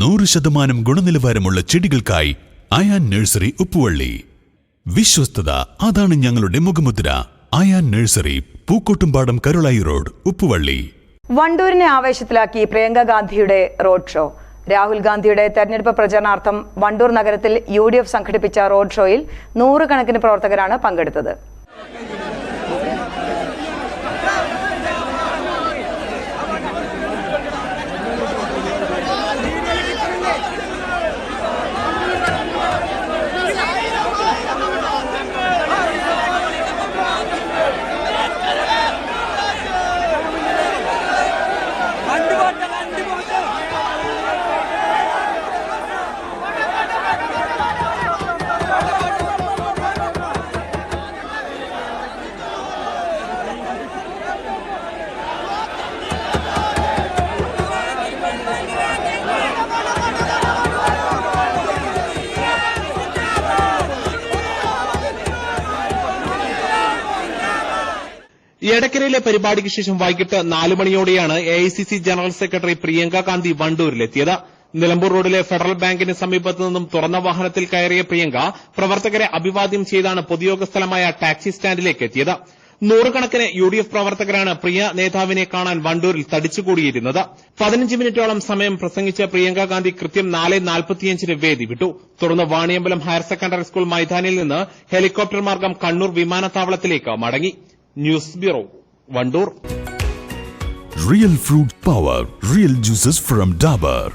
നൂറ് ശതമാനം ഗുണനിലവാരമുള്ള ചെടികൾക്കായി അയാൻ നഴ്സറി ഉപ്പുവള്ളി. വിശ്വസ്തത അതാണ് ഞങ്ങളുടെ മുഖമുദ്ര. Ayan nursery Pookkottumpadam Karulai road Uppuvalli. വണ്ടൂരിനെ ആവേശത്തിലാക്കി പ്രിയങ്ക ഗാന്ധിയുടെ റോഡ് ഷോ. രാഹുൽ ഗാന്ധിയുടെ തെരഞ്ഞെടുപ്പ് പ്രചരണാർത്ഥം വണ്ടൂർ നഗരത്തിൽ യു സംഘടിപ്പിച്ച റോഡ് ഷോയിൽ നൂറുകണക്കിന് പ്രവർത്തകരാണ് പങ്കെടുത്തത്. എടക്കരയിലെ പരിപാടിക്ക് ശേഷം വൈകിട്ട് നാല് മണിയോടെയാണ് A I C C general secretary Priyanka Gandhi വണ്ടൂരിലെത്തിയത്. Nilambur റോഡിലെ ഫെഡറൽ ബാങ്കിന് സമീപത്ത് നിന്നും തുറന്ന വാഹനത്തിൽ കയറിയ പ്രിയങ്ക പ്രവർത്തകരെ അഭിവാദ്യം ചെയ്താണ് പൊതുയോഗ സ്ഥലമായ ടാക്സി സ്റ്റാൻഡിലേക്ക് എത്തിയത്. നൂറുകണക്കിന് യു ഡി എഫ് പ്രവർത്തകരാണ് പ്രിയ നേതാവിനെ കാണാൻ വണ്ടൂരിൽ തടിച്ചുകൂടിയിരുന്നത്. പതിനഞ്ച് മിനിറ്റോളം സമയം പ്രസംഗിച്ച പ്രിയങ്ക ഗാന്ധി കൃത്യം നാല് നാൽപ്പത്തിയഞ്ചിന് വേദി വിട്ടു. തുടർന്ന് വാണിയമ്പലം ഹയർ സെക്കൻഡറി സ്കൂൾ മൈതാനിൽ നിന്ന് ഹെലികോപ്റ്റർ മാർഗം കണ്ണൂർ വിമാനത്താവളത്തിലേക്ക് മടങ്ങി. News bureau Wandoor. Real fruit power real juices from Dabur